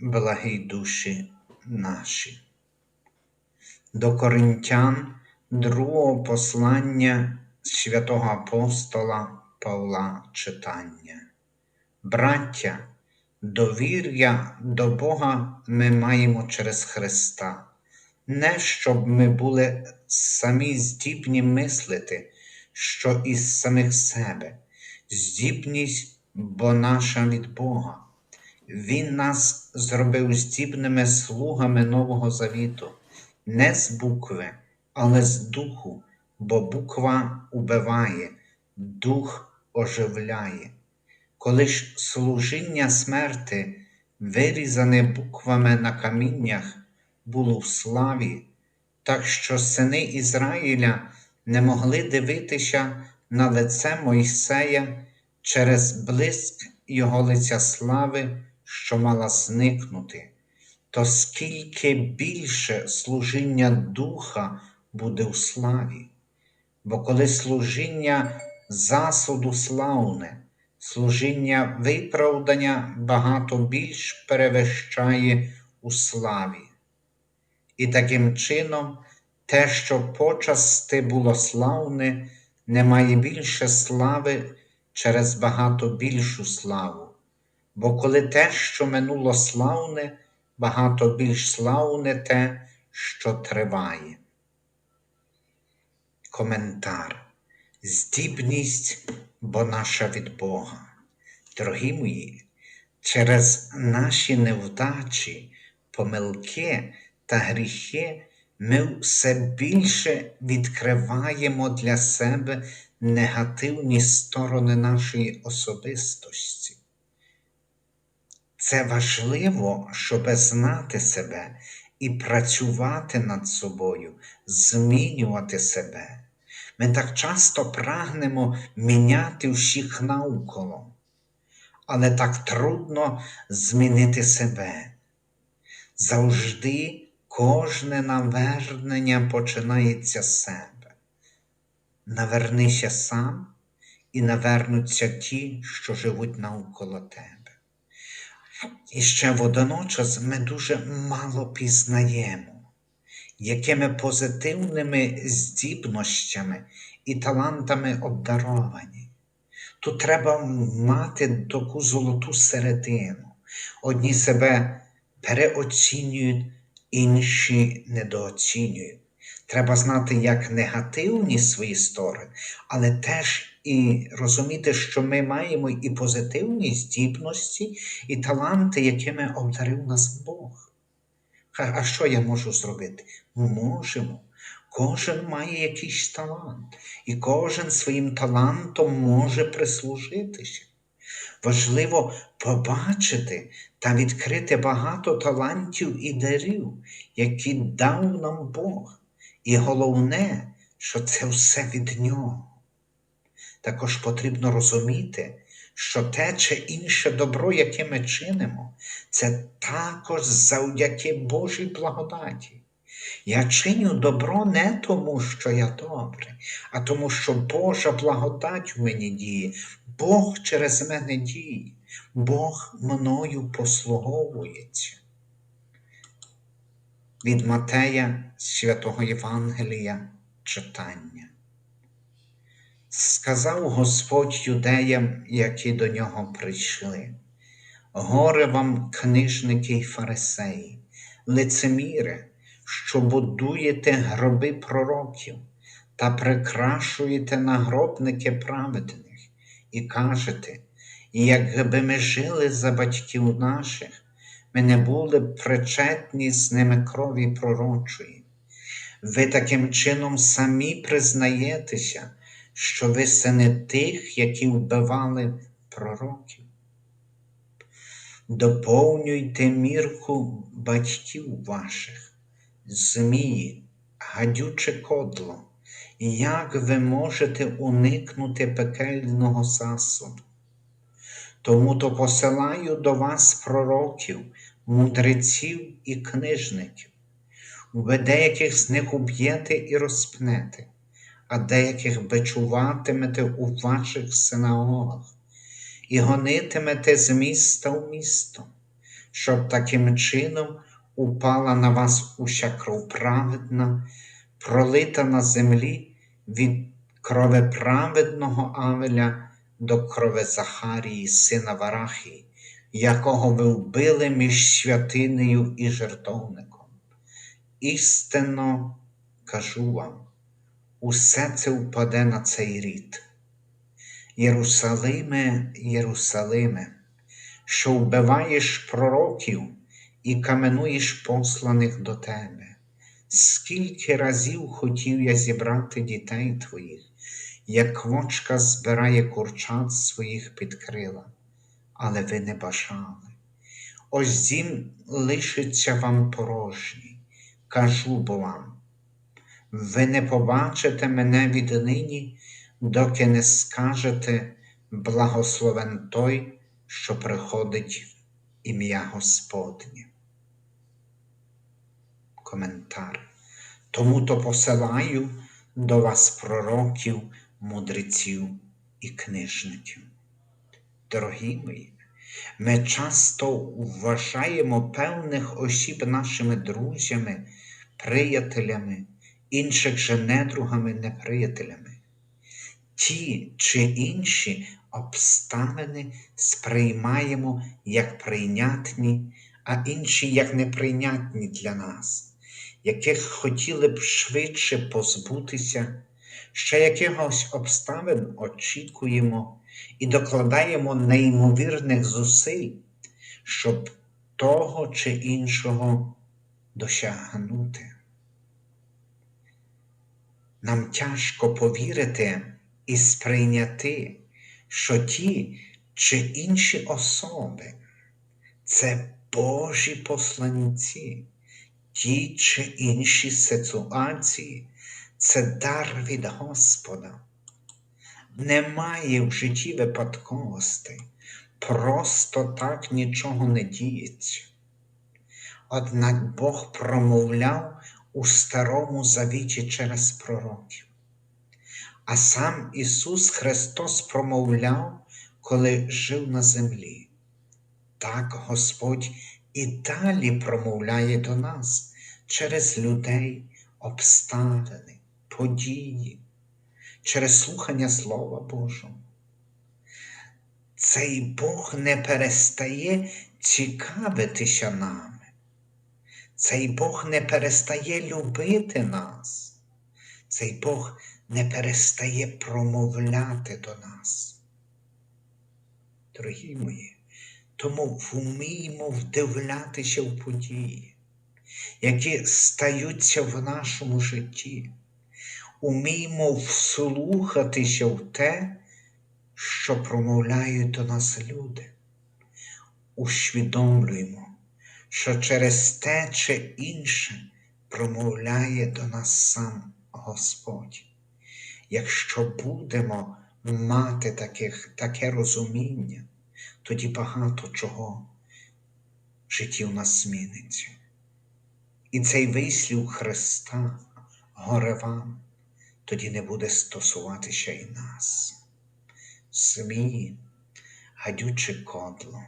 благі душі наші. До Коринтян другого послання святого апостола Павла читання. Браття, довір'я до Бога ми маємо через Христа, не щоб ми були самі здібні мислити, що із самих себе, здібність бо наша від Бога. Він нас зробив здібними слугами Нового Завіту, не з букви, але з духу, бо буква убиває, дух оживляє. Коли ж служіння смерти, вирізане буквами на каміннях, було в славі, так що сини Ізраїля не могли дивитися на лице Мойсея через блиск його лиця слави що мала зникнути, то скільки більше служіння Духа буде у славі. Бо коли служіння засуду славне, служіння виправдання багато більш перевищає у славі. І таким чином те, що почасти було славне, не має більше слави через багато більшу славу. Бо коли те, що минуло славне, багато більш славне те, що триває. Коментар. Здібність, бо наша від Бога. Дорогі мої, через наші невдачі, помилки та гріхи ми все більше відкриваємо для себе негативні сторони нашої особистості. Це важливо, щоб знати себе і працювати над собою, змінювати себе. Ми так часто прагнемо міняти всіх навколо, але так трудно змінити себе. Завжди кожне навернення починається з себе. Навернися сам і навернуться ті, що живуть навколо тебе. І ще водночас ми дуже мало пізнаємо, якими позитивними здібностями і талантами обдаровані. Тут треба мати таку золоту середину. Одні себе переоцінюють, інші недооцінюють. Треба знати як негативні свої сторони, але теж і розуміти, що ми маємо і позитивні здібності, і таланти, якими обдарив нас Бог. А що я можу зробити? Ми можемо. Кожен має якийсь талант, і кожен своїм талантом може прислужитися. Важливо побачити та відкрити багато талантів і дарів, які дав нам Бог. І головне, що це все від Нього. Також потрібно розуміти, що те чи інше добро, яке ми чинимо, це також завдяки Божій благодаті. Я чиню добро не тому, що я добрий, а тому, що Божа благодать в мені діє, Бог через мене діє, Бог мною послуговується. Від Матея Святого Євангелія читання. Сказав Господь юдеям, які до нього прийшли. Горе вам, книжники й фарисеї, лицеміри, що будуєте гроби пророків та прикрашуєте нагробники праведних, і кажете, якби ми жили за батьків наших, ми не були б причетні з ними крові пророчої. Ви таким чином самі признаєтеся що ви сини тих, які вбивали пророків. доповнюйте мірку батьків ваших, змії, гадюче кодло, як ви можете уникнути пекельного засуду. Тому то посилаю до вас пророків, мудреців і книжників. Ви деяких з них уб'єте і розпнете, а деяких бичуватимете у ваших синагогах і гонитимете з міста в місто, щоб таким чином упала на вас уся кров праведна, пролита на землі від крови праведного Авеля до крови Захарії, сина Варахії, якого ви вбили між святинею і жертовником. Істинно кажу вам, усе це впаде на цей рід. Єрусалиме, Єрусалиме, що вбиваєш пророків і каменуєш посланих до тебе. Скільки разів хотів я зібрати дітей твоїх, як квочка збирає курчат своїх під крила, але ви не бажали. Ось дім лишиться вам порожній, кажу бо вам. Ви не побачите мене віднині, доки не скажете благословен той, що приходить ім'я Господнє. Коментар. Тому то посилаю до вас пророків, мудреців і книжників. Дорогі мої, ми часто вважаємо певних осіб нашими друзями, приятелями, інших же недругами, неприятелями. Ті чи інші обставини сприймаємо як прийнятні, а інші як неприйнятні для нас, яких хотіли б швидше позбутися, ще якихось обставин очікуємо і докладаємо неймовірних зусиль, щоб того чи іншого досягнути. Нам тяжко повірити і сприйняти, що ті чи інші особи це Божі посланці, ті чи інші ситуації це дар від Господа. Немає в житті випадковостей, просто так нічого не діється. Однак Бог промовляв у Старому Завіті через пророків. А сам Ісус Христос промовляв, коли жив на землі. Так Господь і далі промовляє до нас через людей, обставини, події, через слухання Слова Божого. Цей Бог не перестає цікавитися нами. Цей Бог не перестає любити нас. Цей Бог не перестає промовляти до нас. Дорогі мої, тому вміємо вдивлятися в події, які стаються в нашому житті. Уміємо вслухатися в те, що промовляють до нас люди. Усвідомлюємо, що через те чи інше промовляє до нас сам Господь. Якщо будемо мати таких, таке розуміння, тоді багато чого в житті у нас зміниться. І цей вислів Христа горе вам, тоді не буде стосуватися і нас. Змії, гадюче кодло.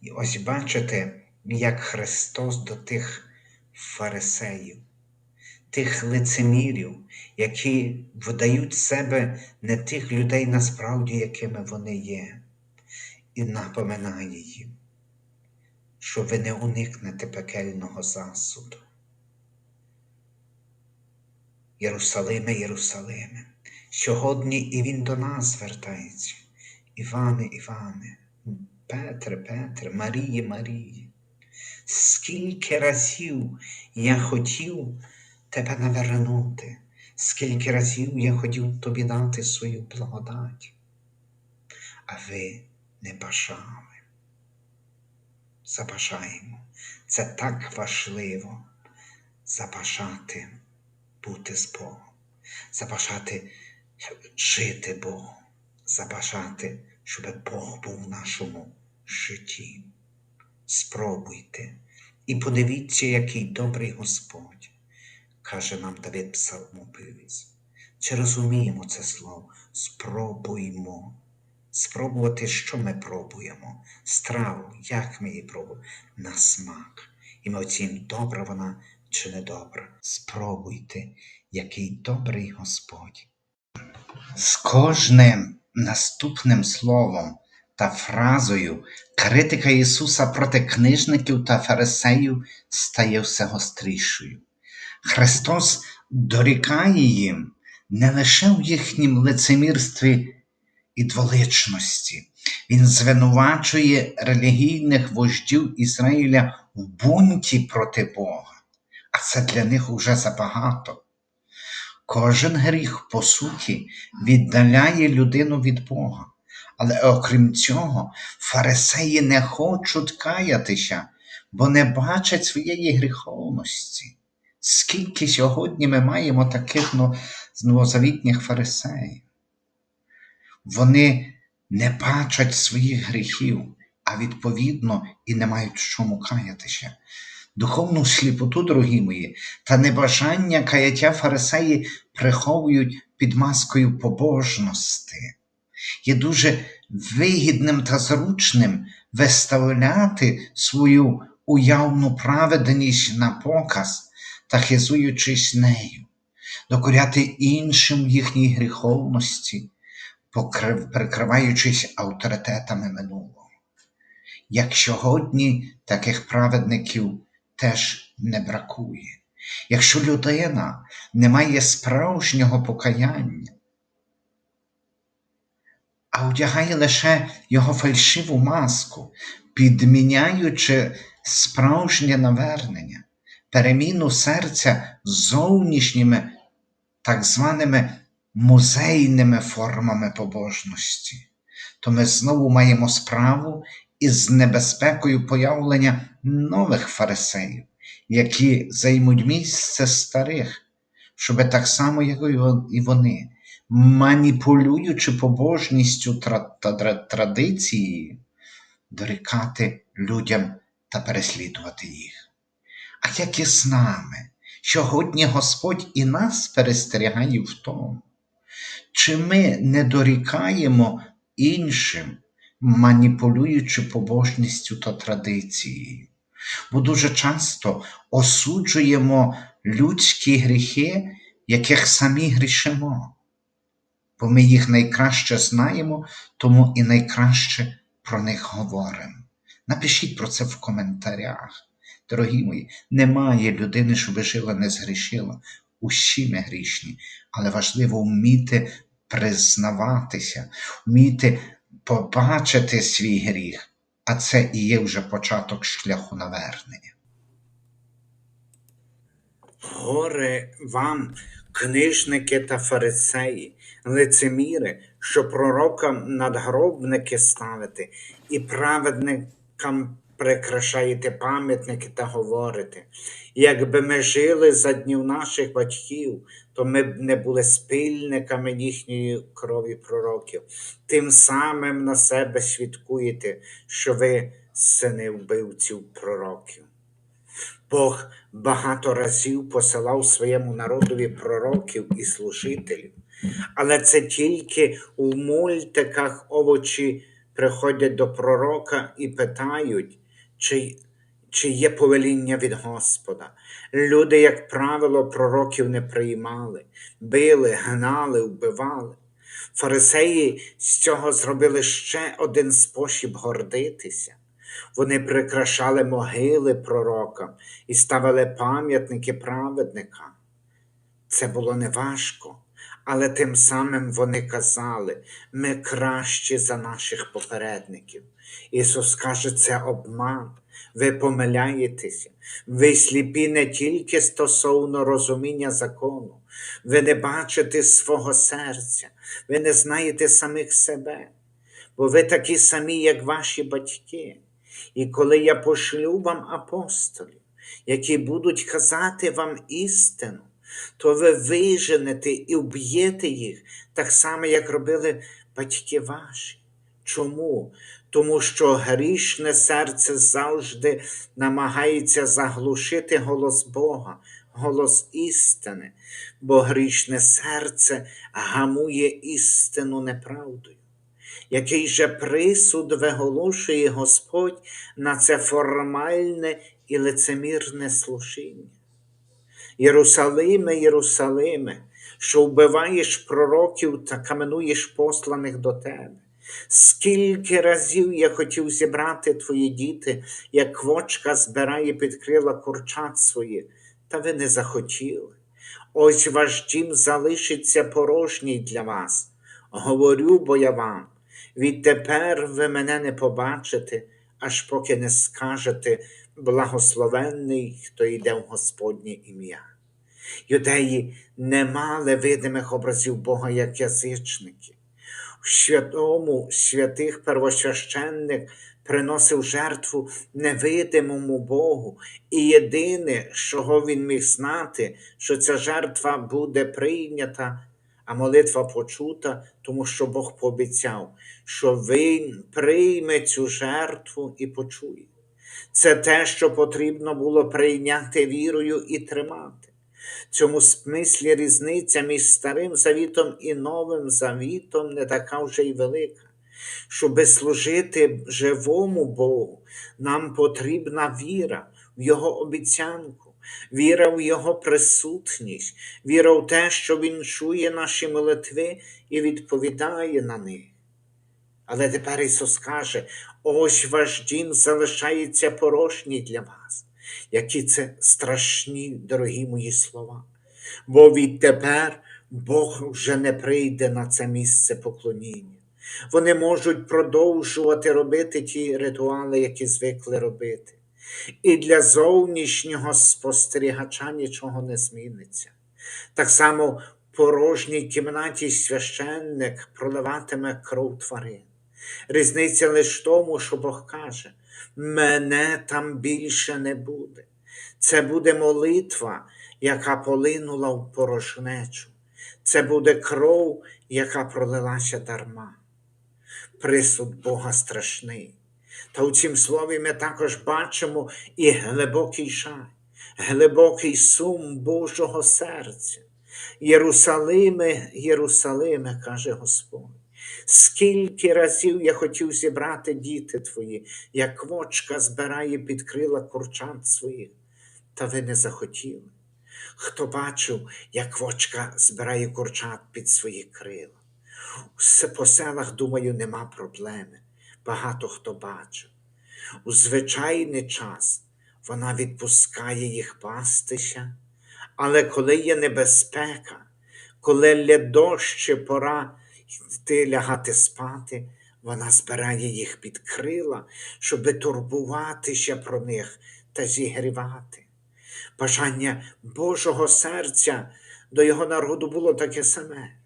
І ось бачите, як Христос до тих фарисеїв, тих лицемірів, які видають себе не тих людей насправді, якими вони є, і напоминає їм, що ви не уникнете пекельного засуду. Єрусалиме, Єрусалиме, сьогодні і Він до нас звертається. Іване, Іване, Петре, Петре, Марії, Марії. Скільки разів я хотів тебе навернути, скільки разів я хотів тобі дати свою благодать, а ви не бажали. забажаємо. Це так важливо забажати бути з Богом, забажати жити Богом, забажати, щоб Бог був в нашому житті. Спробуйте і подивіться, який добрий Господь, каже нам Давид Псалмопивець. Чи розуміємо це слово? Спробуймо. Спробувати, що ми пробуємо, страву, як ми її пробуємо, на смак. І ми оцінимо, добра вона чи не добра. Спробуйте, який добрий Господь. З кожним наступним словом та фразою критика Ісуса проти книжників та фарисеїв стає все гострішою. Христос дорікає їм не лише в їхнім лицемірстві і дволичності. Він звинувачує релігійних вождів Ізраїля в бунті проти Бога, а це для них уже забагато. Кожен гріх, по суті, віддаляє людину від Бога. Але окрім цього, фарисеї не хочуть каятися, бо не бачать своєї гріховності. Скільки сьогодні ми маємо таких ну, новозавітніх фарисеїв? Вони не бачать своїх гріхів, а відповідно і не мають чому каятися. Духовну сліпоту, дорогі мої, та небажання каяття фарисеї приховують під маскою побожності. Є дуже вигідним та зручним виставляти свою уявну праведність на показ та хизуючись нею, докоряти іншим їхній гріховності, прикриваючись авторитетами минулого. Як сьогодні таких праведників теж не бракує. Якщо людина не має справжнього покаяння, а одягає лише його фальшиву маску, підміняючи справжнє навернення, переміну серця зовнішніми так званими музейними формами побожності, то ми знову маємо справу із небезпекою появлення нових фарисеїв, які займуть місце старих, щоб так само, як і вони, маніпулюючи побожністю та традицією, дорікати людям та переслідувати їх. А як і з нами, сьогодні Господь і нас перестерігає в тому, чи ми не дорікаємо іншим, маніпулюючи побожністю та традицією, бо дуже часто осуджуємо людські гріхи, яких самі грішимо, бо ми їх найкраще знаємо, тому і найкраще про них говоримо. Напишіть про це в коментарях. Дорогі мої, немає людини, щоб жила, не згрішила. Усі ми грішні, але важливо вміти признаватися, вміти побачити свій гріх, а це і є вже початок шляху навернення. Горе вам, книжники та фарисеї, лицеміри, що пророкам надгробники ставите і праведникам прикрашаєте пам'ятники та говорите. Якби ми жили за днів наших батьків, то ми б не були спільниками їхньої крові пророків. Тим самим на себе свідкуєте, що ви сини вбивців пророків. Бог багато разів посилав своєму народові пророків і служителів, але це тільки у мультиках овочі приходять до пророка і питають, чи чи є повеління від Господа. Люди, як правило, пророків не приймали, били, гнали, вбивали. Фарисеї з цього зробили ще один спосіб гордитися. Вони прикрашали могили пророкам і ставили пам'ятники праведникам. Це було неважко, але тим самим вони казали, ми кращі за наших попередників. Ісус каже, це обман, ви помиляєтеся, ви сліпі не тільки стосовно розуміння закону, ви не бачите свого серця, ви не знаєте самих себе, бо ви такі самі, як ваші батьки. І коли я пошлю вам апостолів, які будуть казати вам істину, то ви виженете і вб'єте їх, так само, як робили батьки ваші. Чому? Тому що грішне серце завжди намагається заглушити голос Бога, голос істини, бо грішне серце гамує істину неправдою. Який же присуд виголошує Господь на це формальне і лицемірне служіння? Єрусалиме, Єрусалиме, що вбиваєш пророків та каменуєш посланих до тебе. Скільки разів я хотів зібрати твої діти, як квочка збирає під крила курчат своїх, та ви не захотіли. Ось ваш дім залишиться порожній для вас. Говорю бо я вам, відтепер ви мене не побачите, аж поки не скажете благословенний, хто йде в Господнє ім'я. Юдеї не мали видимих образів Бога як язичники. В святому святих первосвященник приносив жертву невидимому Богу, і єдине, чого він міг знати, що ця жертва буде прийнята, а молитва почута, тому що Бог пообіцяв, що Він прийме цю жертву і почує. Це те, що потрібно було прийняти вірою і тримати. Цьому смислі різниця між Старим Завітом і Новим Завітом не така вже й велика. Щоби служити живому Богу, нам потрібна віра в Його обіцянку, віра в Його присутність, віра в те, що Він чує наші молитви і відповідає на них. Але тепер Ісус каже: ось ваш дім залишається порожній для вас. Які це страшні, дорогі мої слова. Бо відтепер Бог вже не прийде на це місце поклоніння. Вони можуть продовжувати робити ті ритуали, які звикли робити. І для зовнішнього спостерігача нічого не зміниться. Так само в порожній кімнаті священник проливатиме кров тварин. Різниця лише в тому, що Бог каже, мене там більше не буде. Це буде молитва, яка полинула в порожнечу. Це буде кров, яка пролилася дарма. Присуд Бога страшний. Та у цім слові ми також бачимо і глибокий жаль, глибокий сум Божого серця. Єрусалиме, Єрусалиме, каже Господь. Скільки разів я хотів зібрати діти твої, як квочка збирає під крила курчат своїх, та ви не захотіли. Хто бачив, як квочка збирає курчат під свої крила? По селах, думаю, нема проблеми. Багато хто бачив. У звичайний час вона відпускає їх пастися, але коли є небезпека, коли лє дощ, пора йти лягати спати, вона збирає їх під крила, щоби турбуватися про них та зігрівати. Бажання Божого серця до його народу було таке саме.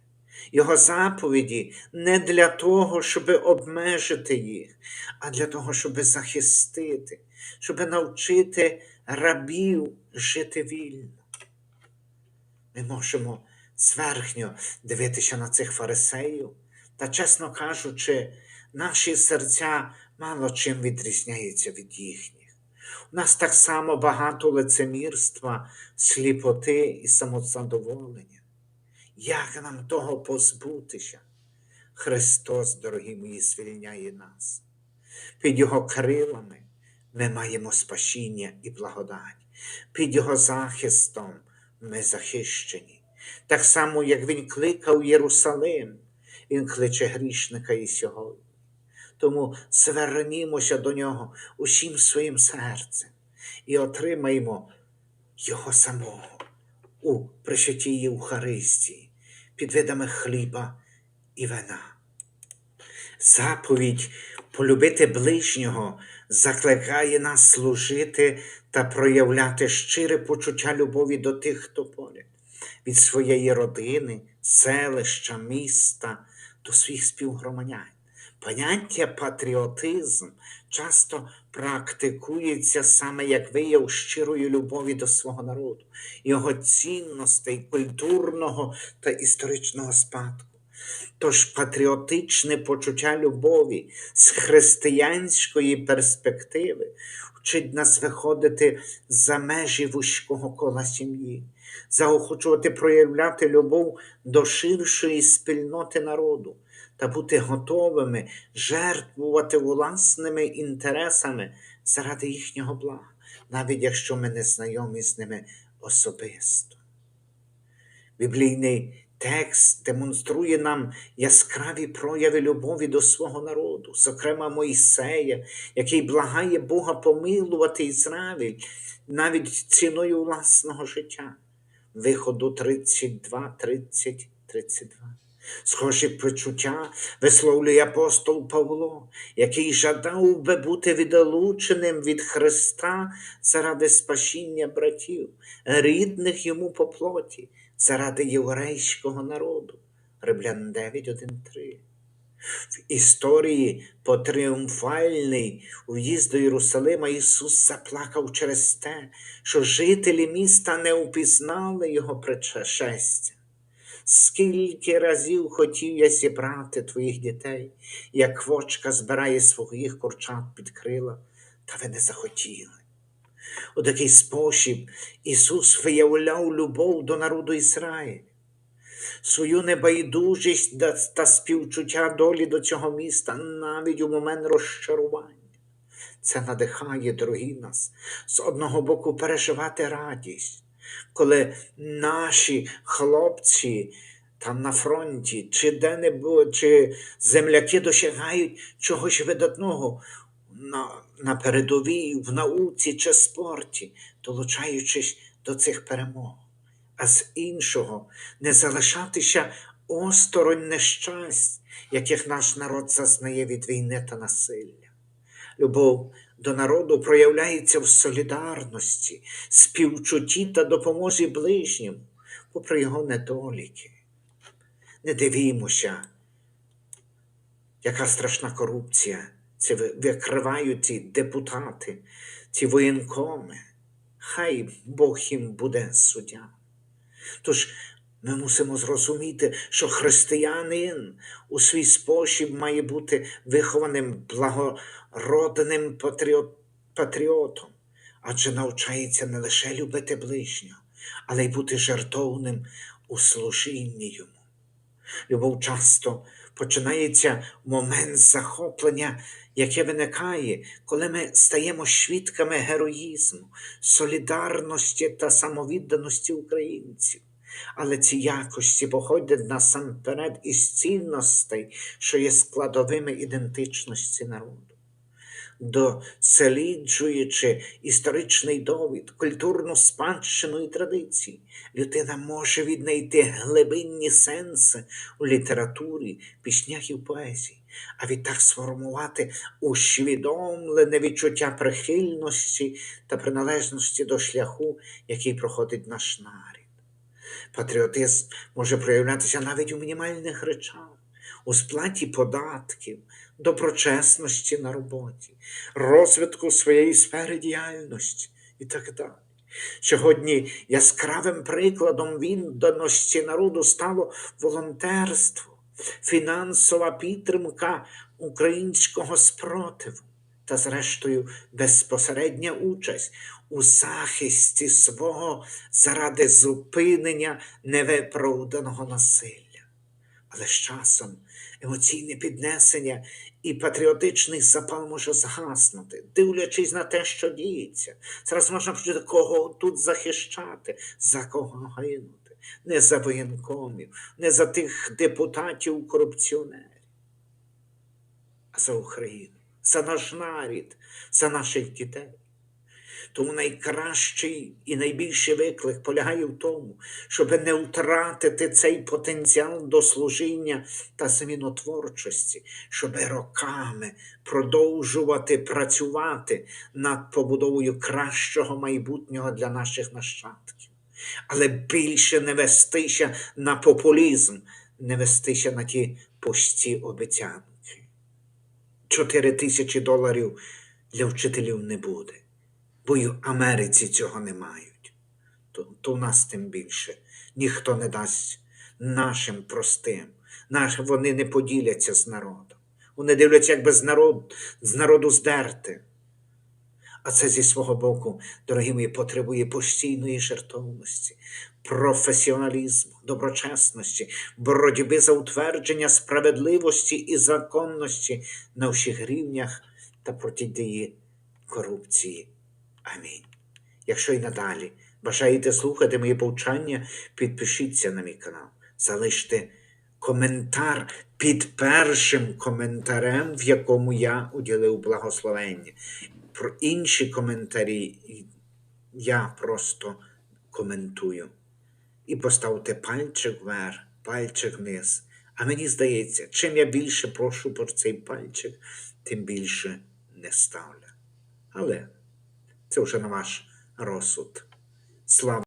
Його заповіді не для того, щоб обмежити їх, а для того, щоб захистити, щоб навчити рабів жити вільно. Ми можемо зверхньо дивитися на цих фарисеїв, та, чесно кажучи, наші серця мало чим відрізняються від їхніх. У нас так само багато лицемірства, сліпоти і самозадоволення. Як нам того позбутися? Христос, дорогі мої, звільняє нас. Під Його крилами ми маємо спасіння і благодать, під Його захистом ми захищені. Так само, як Він кликав Єрусалим, Він кличе грішника і сьогодні. Тому звернімося до нього усім своїм серцем і отримаємо Його самого у пришитій Євхаристії під видами хліба і вина. Заповідь полюбити ближнього закликає нас служити та проявляти щире почуття любові до тих, хто поряд, від своєї родини, селища, міста до своїх співгромадян Поняття патріотизм часто практикується саме як вияв щирої любові до свого народу, його цінностей, культурного та історичного спадку. Тож патріотичне почуття любові з християнської перспективи вчить нас виходити за межі вузького кола сім'ї, заохочувати проявляти любов до ширшої спільноти народу та бути готовими жертвувати власними інтересами заради їхнього блага, навіть якщо ми не знайомі з ними особисто. Біблійний текст демонструє нам яскраві прояви любові до свого народу, зокрема Мойсея, який благає Бога помилувати Ізраїль навіть ціною власного життя. Виходу 32, 30, 32. Схожі почуття висловлює апостол Павло, який жадав би бути відлученим від Христа заради спасіння братів, рідних йому по плоті, заради єврейського народу. Римлян 9, 1, 3. В історії потріумфальний в'їзд до Єрусалима Ісус заплакав через те, що жителі міста не упізнали Його причащастя. Скільки разів хотів я зібрати твоїх дітей, як вочка збирає своїх курчат під крила, та ви не захотіли. У такий спосіб Ісус виявляв любов до народу Ізраїля, свою небайдужість та співчуття долі до цього міста навіть у момент розчарування. Це надихає, дорогі нас, з одного боку переживати радість, коли наші хлопці там на фронті, чи де-небудь, чи земляки досягають чогось видатного на, на передовій, в науці чи спорті, долучаючись до цих перемог, а з іншого не залишатися осторонь нещасть, яких наш народ зазнає від війни та насилля. Любов до народу проявляється в солідарності, співчутті та допомозі ближнім, попри його недоліки. Не дивімося, яка страшна корупція. Це викривають ці депутати, ці воєнкоми. Хай Бог їм буде суддя. Тож ми мусимо зрозуміти, що християнин у свій спосіб має бути вихованим благородним патріот, патріотом, адже навчається не лише любити ближнього, але й бути жертовним у служінні йому. Любов часто починається момент захоплення, яке виникає, коли ми стаємо свідками героїзму, солідарності та самовідданості українців. Але ці якості походять насамперед із цінностей, що є складовими ідентичності народу. Досліджуючи історичний довід, культурну спадщину і традиції, людина може віднайти глибинні сенси у літературі, піснях і поезії, а відтак сформувати усвідомлене відчуття прихильності та приналежності до шляху, який проходить наш народ. Патріотизм може проявлятися навіть у мінімальних речах, у сплаті податків, доброчесності на роботі, розвитку своєї сфери діяльності і так далі. Сьогодні яскравим прикладом відданості народу стало волонтерство, фінансова підтримка українського спротиву та, зрештою, безпосередня участь у захисті свого заради зупинення невиправданого насилля. Але з часом емоційне піднесення і патріотичний запал може згаснути, дивлячись на те, що діється. Зараз можна кого тут захищати, за кого гинути, не за воєнкомів, не за тих депутатів-корупціонерів, а за Україну, за наш нарід, за наших дітей. Тому найкращий і найбільший виклик полягає в тому, щоб не втратити цей потенціал до служіння та змінотворчості, щоб роками продовжувати працювати над побудовою кращого майбутнього для наших нащадків, але більше не вестися на популізм, не вестися на ті пусті обіцянки. 4 тисячі доларів для вчителів не буде, бо й в Америці цього не мають. То, то в нас тим більше ніхто не дасть нашим простим. Наш, вони не поділяться з народом. Вони дивляться, як би з, народ, з народу здерти. А це зі свого боку, дорогі мої, потребує постійної жертовності, професіоналізму, доброчесності, боротьби за утвердження справедливості і законності на всіх рівнях та протидії корупції. Амінь. Якщо й надалі бажаєте слухати мої повчання, підпишіться на мій канал, залиште коментар під першим коментарем, в якому я уділив благословення. Про інші коментарі я просто коментую. І поставте пальчик вверх, пальчик вниз. А мені здається, чим я більше прошу про цей пальчик, тим більше не ставлю. Але це вже на ваш розсуд. Слава